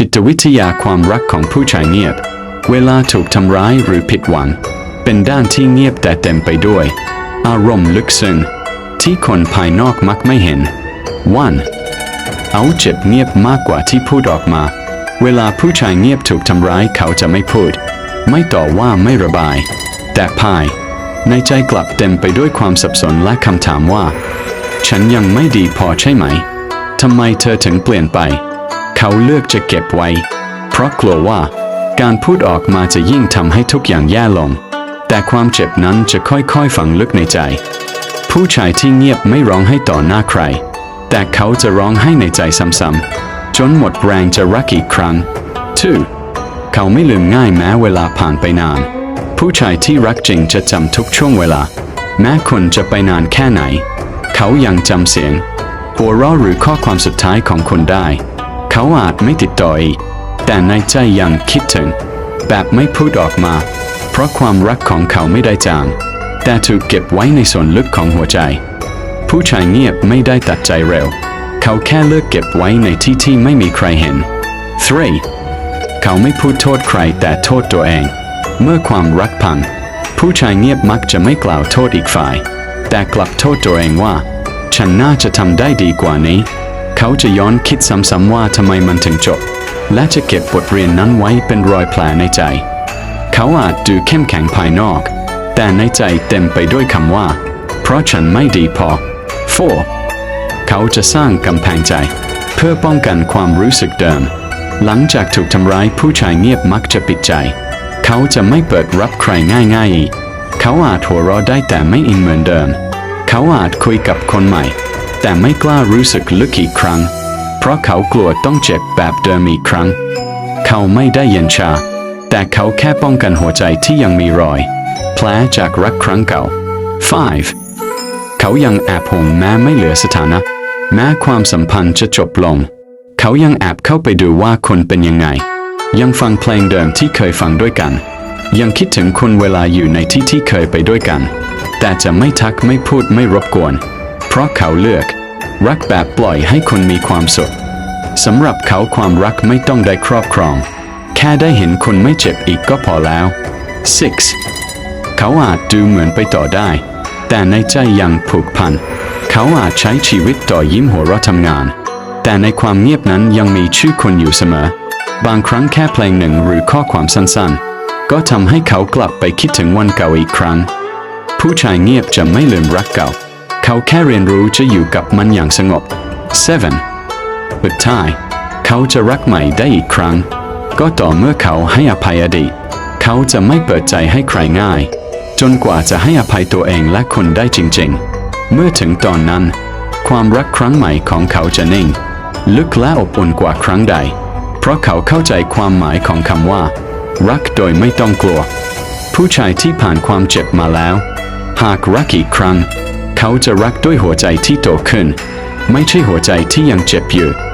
จิตวิทยาความรักของผู้ชายเงียบ เวลาถูกทำร้ายหรือผิดหวัง เป็นด้านที่เงียบแต่เต็มไปด้วย อารมณ์ลึกซึ้งที่คนภายนอกมักไม่เห็น 1. เอาเจ็บเงียบมากกว่าที่พูดออกมา เวลาผู้ชายเงียบถูกทำร้ายเขาจะไม่พูด ไม่ต่อว่าไม่ระบาย แต่ภาย ในใจกลับเต็มไปด้วยความสับสนและคำถามว่า ฉันยังไม่ดีพอใช่ไหมทำไมเธอถึงเปลี่ยนไป เขาเลือกจะเก็บไว้ เพราะกลัวว่า การพูดออกมาจะยิ่งทำให้ทุกอย่างแย่ลง แต่ความเจ็บนั้นจะค่อยๆฝังลึกในใจ ผู้ชายที่เงียบไม่ร้องให้ต่อหน้าใคร แต่เขาจะร้องให้ในใจซ้ำๆจนหมดแรงจะรักอีกครั้ง 2. เขาไม่ลืมง่ายแม้เวลาผ่านไปนาน ผู้ชายที่รักจริงจะจำทุกช่วงเวลา แม้คนจะไปนานแค่ไหน เขายังจำเสียงหัวเราะหรือข้อความสุดท้ายของคุณได้ เขาอาจไม่ติดต่ออีกแต่ในใจยังคิดถึง แบบไม่พูดออกมา เพราะความรักของเขาไม่ได้จาง แต่ถูกเก็บไว้ในส่วนลึกของหัวใจ ผู้ชายเงียบไม่ได้ตัดใจเร็ว เขาแค่เลือกเก็บไว้ในที่ที่ไม่มีใครเห็น 3. เขาไม่พูดโทษใครแต่โทษตัวเอง เมื่อความรักพัง ผู้ชายเงียบมักจะไม่กล่าวโทษอีกฝ่าย แต่กลับโทษตัวเองว่า ฉันน่าจะทำได้ดีกว่านี้ เขาจะย้อนคิดซ้ำๆว่าทำไมมันถึงจบ และจะเก็บบทเรียนนั้นไว้เป็นรอยแผลในใจ เขาอาจดูเข้มแข็งภายนอก แต่ในใจเต็มไปด้วยคำว่า เพราะฉันไม่ดีพอ 4. เขาจะสร้างกำแพงใจ เพื่อป้องกันความรู้สึกเดิม หลังจากถูกทำร้ายผู้ชายเงียบมักจะปิดใจ เขาจะไม่เปิดรับใครง่ายๆ เขาอาจหัวเราะได้แต่ไม่อินเหมือนเดิม เขาอาจคุยกับคนใหม่ แต่ไม่กล้ารู้สึกลึกอีกครั้ง เพราะเขากลัวต้องเจ็บแบบเดิมอีกครั้ง เขาไม่ได้เย็นชา แต่เขาแค่ป้องกันหัวใจที่ยังมีรอย แผลจากรักครั้งเก่า 5. เขายังแอบห่วงแม้ไม่เหลือสถานะ แม้ความสัมพันธ์จะจบลง เขายังแอบเข้าไปดูว่าคนเป็นยังไง ยังฟังเพลงเดิมที่เคยฟังด้วยกัน ยังคิดถึงคุณเวลาอยู่ในที่ที่เคยไปด้วยกัน แต่จะไม่ทักไม่พูดไม่รบกวน ราะเขาเลือก รักแบบปล่อยให้คนมีความสุขสำหรับเขาความรักไม่ต้องได้ครอบครอง แค่ได้เห็นคนไม่เจ็บอีกก็พอแล้ว 6. เขาอาจดูเหมือนไปต่อได้ แต่ในใจยังผูกพัน เขาอาจใช้ชีวิตต่อยิ้มหัวเราะทำงาน แต่ในความเงียบนั้นยังมีชื่อคนอยู่เสมอ บางครั้งแค่เพลงหนึ่งหรือข้อความสั้นๆ ก็ทำให้เขากลับไปคิดถึงวันเก่าอีกครั้ง ผู้ชายเงียบจะไม่ลืมรักเก่า เขาแค่เรียนรู้จะอยู่กับมันอย่างสงบ 7. สุดท้าย เขาจะรักใหม่ได้อีกครั้ง ก็ต่อเมื่อเขาให้อภัยอดีต เขาจะไม่เปิดใจให้ใครง่าย จนกว่าจะให้อภัยตัวเองและคนได้จริงๆ เมื่อถึงตอนนั้น ความรักครั้งใหม่ของเขาจะนิ่ง ลึกและอบอุ่นกว่าครั้งใด เพราะเขาเข้าใจความหมายของคำว่า รักโดยไม่ต้องกลัว ผู้ชายที่ผ่านความเจ็บมาแล้ว หากรักอีกครั้ง เขาจะรักด้วยหัวใจที่โตขึ้น ไม่ใช่หัวใจที่ยังเจ็บอยู่